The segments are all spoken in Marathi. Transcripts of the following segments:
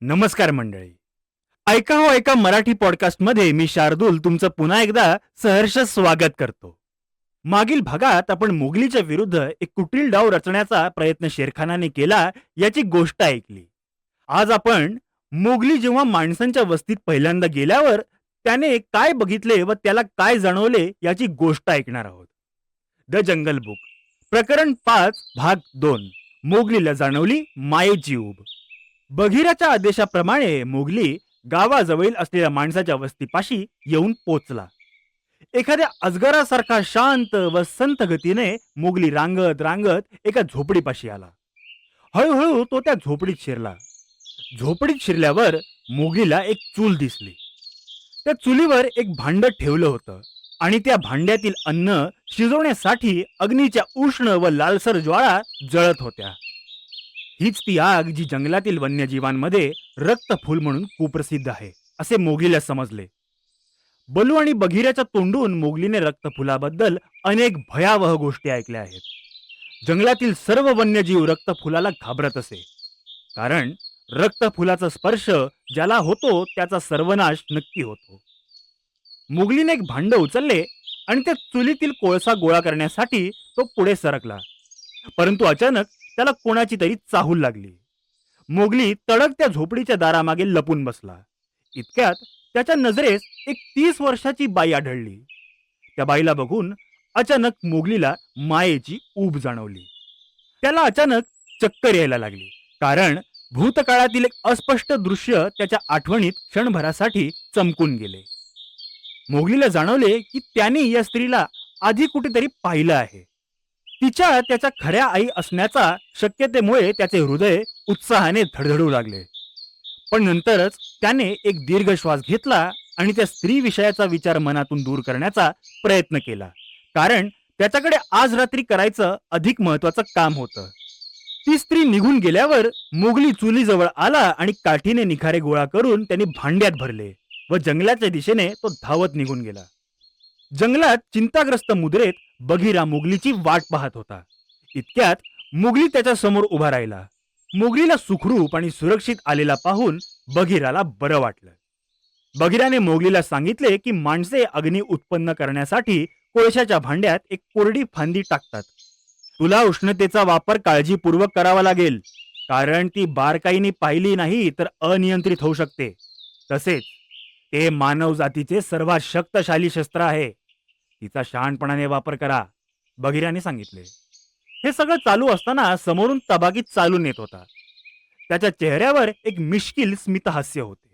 नमस्कार मंडळी. ऐका हो ऐका मराठी पॉडकास्टमध्ये मी शार्दूल तुमचं पुन्हा एकदा सहर्ष स्वागत करतो. मागील भागात आपण मोगलीच्या विरुद्ध एक कुटील डाव रचण्याचा प्रयत्न शेरखानाने केला याची गोष्ट ऐकली. आज आपण मोगली जेव्हा माणसांच्या वस्तीत पहिल्यांदा गेल्यावर त्याने काय बघितले व त्याला काय जाणवले याची गोष्ट ऐकणार आहोत. द जंगल बुक प्रकरण पाच भाग दोन मोगलीला जाणवली मायेची ऊब. बघिराच्या आदेशाप्रमाणे मोगली गावाजवळील असलेल्या माणसाच्या वस्तीपाशी येऊन पोचला. एखाद्या अजगरासारखा शांत व संत गतीने मोगली रांगत रांगत एका झोपडीपाशी आला. हळूहळू तो त्या झोपडीत शिरला. झोपडीत शिरल्यावर मोगलीला एक चूल दिसली. त्या चुलीवर एक भांड ठेवलं होतं आणि त्या भांड्यातील अन्न शिजवण्यासाठी अग्नीच्या उष्ण व लालसर ज्वाळा जळत होत्या. हीच ती आग जी जंगलातील वन्यजीवांमध्ये रक्तफूल म्हणून कुप्रसिद्ध आहे असे मोगलीला समजले. बलू आणि बघिऱ्याच्या तोंडून मोगलीने रक्तफुलाबद्दल अनेक भयावह गोष्टी ऐकल्या आहेत. जंगलातील सर्व वन्यजीव रक्तफुलाला घाबरत असे. कारण रक्तफुलाचा स्पर्श ज्याला होतो त्याचा सर्वनाश नक्की होतो. मोगलीने एक भांड उचलले आणि त्या चुलीतील कोळसा गोळा करण्यासाठी तो पुढे सरकला. परंतु अचानक त्याला कोणाची तरी चाहूल लागली. मोगली तडक त्या झोपडीच्या दारामागे लपून बसला. इतक्यात त्याच्या नजरेस एक तीस वर्षाची बाई आढळली. त्या बाईला बघून अचानक मोगलीला मायेची ऊब जाणवली. त्याला अचानक चक्कर यायला लागली. कारण भूतकाळातील एक अस्पष्ट दृश्य त्याच्या आठवणीत क्षणभरासाठी चमकून गेले. मोगलीला जाणवले की त्याने या स्त्रीला आधी कुठेतरी पाहिलं आहे. तिच्या त्याच्या खऱ्या आई असण्याचा शक्यतेमुळे त्याचे हृदय उत्साहाने धडधडू लागले. पण नंतरच त्याने एक दीर्घ श्वास घेतला आणि त्या स्त्री विषयाचा विचार मनातून दूर करण्याचा प्रयत्न केला. कारण त्याच्याकडे आज रात्री करायचं अधिक महत्वाचं काम होतं. ती स्त्री निघून गेल्यावर मोगली चुलीजवळ आला आणि काठीने निखारे गोळा करून त्यांनी भांड्यात भरले व जंगलाच्या दिशेने तो धावत निघून गेला. जंगलात चिंताग्रस्त मुद्रेत बघिरा मोगलीची वाट पाहत होता. इतक्यात मोगली त्याच्यासमोर उभा राहिला. मोगलीला सुखरूप आणि सुरक्षित आलेला पाहून बघिराला बरं वाटलं. बघिराने मोगलीला सांगितले की माणसे अग्नी उत्पन्न करण्यासाठी कोळशाच्या भांड्यात एक कोरडी फांदी टाकतात. तुला उष्णतेचा वापर काळजीपूर्वक करावा लागेल. कारण ती बारकाईने पाहिली नाही तर अनियंत्रित होऊ शकते. तसेच ते मानव जातीचे सर्वात शक्तशाली शस्त्र आहे. तिचा शहाणपणाने वापर करा बघिराने सांगितले. हे सगळं चालू असताना समोरून तबाकीत चालून येत होता. त्याच्या चेहऱ्यावर एक मिश्किल स्मितहास्य होते.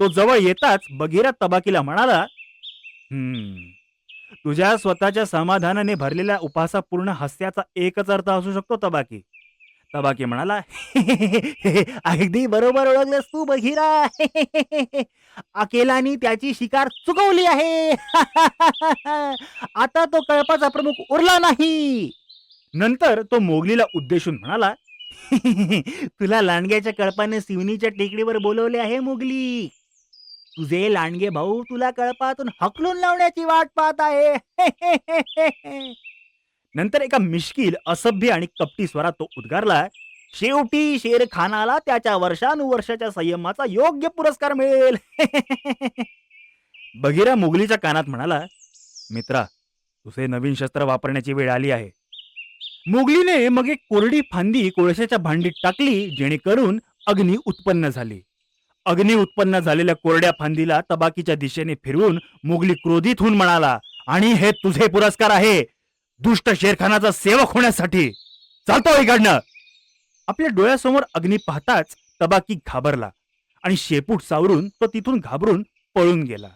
तो जवळ येताच बघिरा तबाकीला म्हणाला हम्म तुझ्या स्वतःच्या समाधानाने भरलेल्या उपासापूर्ण हास्याचा एकच अर्थ असू शकतो तबाकी तबाकी म्हणाला अगदी बरोबर ओळखलंस तू बघिरा. अकेलानी त्याची शिकार चुकवली आहे. आता तो कळपाचा प्रमुख उरला नाही. नंतर तो मोगलीला उद्देशून म्हणाला तुला लांडग्याच्या कळपाने सिवनीच्या टेकडीवर बोलवले आहे मोगली. तुझे लांडगे भाऊ तुला कळपातून हकलून लावण्याची वाट पाहत आहे. नंतर एका मिश्किल असभ्य आणि कपटी स्वरात तो उद्गारला शेवटी शेर खानाला त्याच्या वर्षानुवर्षाच्या संयमाचा योग्य पुरस्कार मिळेल. बघिरा मुघलीच्या कानात म्हणाला मित्रा तुझे नवीन शस्त्र वापरण्याची वेळ आली आहे. मुगलीने मग एक कोरडी फांदी कोळशाच्या भांडीत टाकली जेणेकरून अग्नी उत्पन्न झाली. अग्नी उत्पन्न झालेल्या कोरड्या फांदीला तबाकीच्या दिशेने फिरवून मुगली क्रोधित होऊन म्हणाला आणि हे तुझे पुरस्कार आहे. दुष्ट शेरखानाचा सेवक होण्यासाठी. चालतो हो इकडनं. आपल्या डोळ्यासमोर अग्नी पाहताच तबाकी घाबरला आणि शेपूट सावरून तो तिथून घाबरून पळून गेला.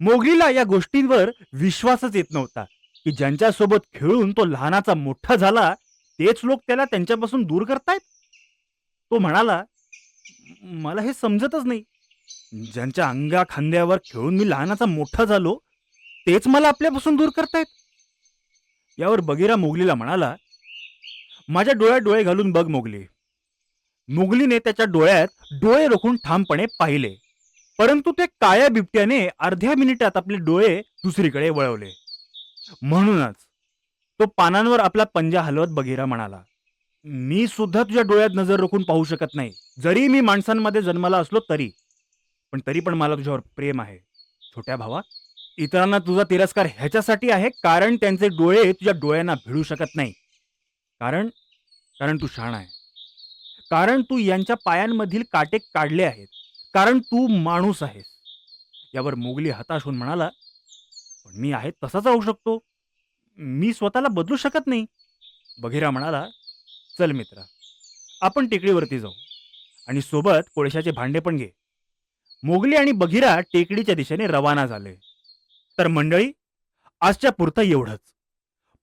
मोगलीला या गोष्टींवर विश्वासच येत नव्हता की ज्यांच्यासोबत खेळून तो लहानाचा मोठा झाला तेच लोक त्याला त्यांच्यापासून दूर करतायत? तो म्हणाला मला हे समजतच नाही. ज्यांच्या अंगा खांद्यावर खेळून मी लहानाचा मोठा झालो तेच मला आपल्यापासून दूर करतायत. यावर बगीरा मोगलीला म्हणाला माझ्या डोळ्यात डोळे घालून बघ मोगली. मोगलीने त्याच्या डोळ्यात डोळे रोखून ठामपणे पाहिले परंतु ते काळ्या बिबट्याने अर्ध्या मिनिटात आपले डोळे दुसरीकडे वळवले. म्हणूनच तो पानांवर आपला पंजा हलवत बघिरा म्हणाला मी सुद्धा तुझ्या डोळ्यात नजर रोखून पाहू शकत नाही. जरी मी माणसांमध्ये जन्माला असलो तरी पण तरी पण मला तुझ्यावर प्रेम आहे. छोट्या भावा इतरांना तुझा तिरस्कार ह्याच्यासाठी आहे कारण त्यांचे डोळे तुझ्या डोळ्यांना भिडू शकत नाही. कारण कारण तू शहाणा आहे. कारण तू यांच्या पायांमधील काटे काढले आहेत. कारण तू माणूस आहेस. यावर मोगली हताश होऊन म्हणाला पण मी आहे तसाच राहू शकतो. मी स्वतःला बदलू शकत नाही. बघिरा म्हणाला चल मित्रा आपण टेकडीवरती जाऊ आणि सोबत कोळशाचे भांडे पण घे. मोगली आणि बघिरा टेकडीच्या दिशेने रवाना झाले. तर मंडळी आजच्या पुरतं एवढंच.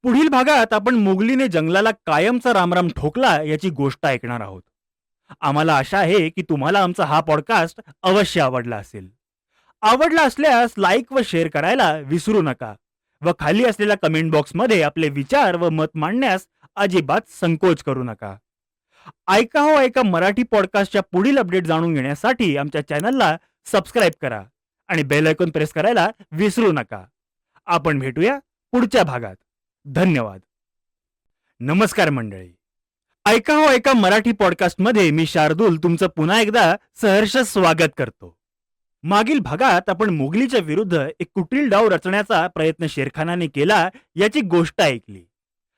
पुढील भागात आपण मोगलीने जंगलाला कायमचा रामराम ठोकला याची गोष्ट ऐकणार आहोत. आम्हाला आशा आहे की तुम्हाला आमचा हा पॉडकास्ट अवश्य आवडला असेल. आवडला असल्यास लाईक व शेअर करायला विसरू नका व खाली असलेल्या कमेंट बॉक्समध्ये आपले विचार व मत मांडण्यास अजिबात संकोच करू नका. ऐका हो ऐका मराठी पॉडकास्टच्या पुढील अपडेट जाणून घेण्यासाठी आमच्या चॅनलला सबस्क्राईब करा. आणि बेल ऐकून प्रेस करायला विसरू नका. आपण भेटूया पुढच्या भागात. धन्यवाद. नमस्कार मंडळी. ऐका हो ऐका मराठी पॉडकास्टमध्ये मी शार्दूल तुमचं पुन्हा एकदा सहर्ष स्वागत करतो. मागील भागात आपण मोगलीच्या विरुद्ध एक कुटील डाव रचण्याचा प्रयत्न शेरखानाने केला याची गोष्ट ऐकली.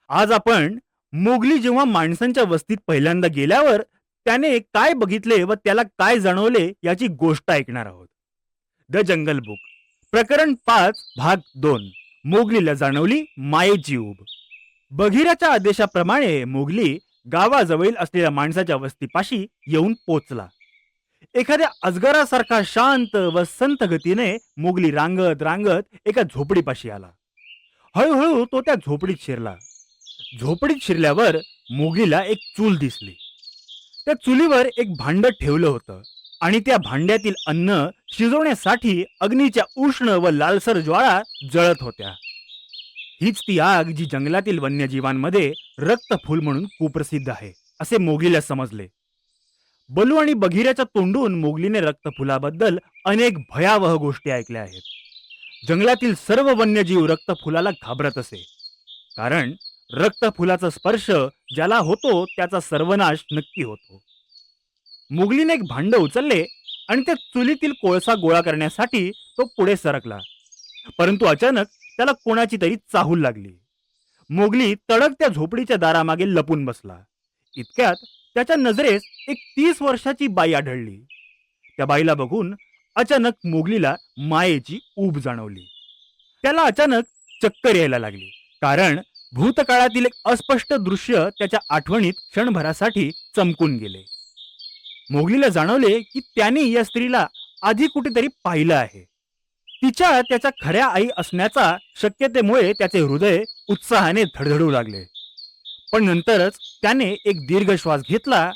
आज आपण मोगली जेव्हा माणसांच्या वस्तीत पहिल्यांदा गेल्यावर त्याने काय बघितले व त्याला काय जाणवले याची गोष्ट ऐकणार आहोत. The jungle book. प्रकरण पाच भाग दोन. मोगलीला जाणवली मायेची ऊब बघिराच्या आदेशाप्रमाणे मोगली गावाजवळील असलेल्या माणसाच्या वस्तीपाशी येऊन पोचला. एखाद्या अजगरासारखा शांत व संत गतीने मोगली रांगत रांगत एका झोपडीपाशी आला. हळूहळू तो त्या झोपडीत शिरला. झोपडीत शिरल्यावर मोगलीला एक चूल दिसली. त्या चुलीवर एक भांड ठेवलं होतं. आणि त्या भांड्यातील अन्न शिजवण्यासाठी अग्नीच्या उष्ण व लालसर ज्वाळा जळत होत्या. हीच ती आग जी जंगलातील वन्यजीवांमध्ये रक्तफूल म्हणून कुप्रसिद्ध आहे असे मोगलीला समजले. बलू आणि बघिऱ्याच्या तोंडून मोगलीने रक्तफुलाबद्दल अनेक भयावह गोष्टी ऐकल्या आहेत. जंगलातील सर्व वन्यजीव रक्तफुलाला घाबरत असे. कारण रक्तफुलाचा स्पर्श ज्याला होतो त्याचा सर्वनाश नक्की होतो. मुगलीने एक भांड उचलले आणि त्या चुलीतील कोळसा गोळा करण्यासाठी तो पुढे सरकला. परंतु अचानक त्याला कोणाची तरी चाहूल लागली. मोगली तडक त्या झोपडीच्या दारामागे लपून बसला. इतक्यात त्याच्या नजरेस एक तीस वर्षाची बाई आढळली. त्या बाईला बघून अचानक मोगलीला मायेची ऊब जाणवली. त्याला अचानक चक्कर यायला लागली कारण भूतकाळातील एक अस्पष्ट दृश्य त्याच्या आठवणीत क्षणभरासाठी चमकून गेले. मोगलीला जाणवले की त्याने या स्त्रीला आधी कुठेतरी पाहिलं आहे. तिच्या त्याच्या खऱ्या आई असण्याचा शक्यतेमुळे त्याचे हृदय उत्साहाने धडधडू लागले. पण नंतरच त्याने एक दीर्घ श्वास घेतला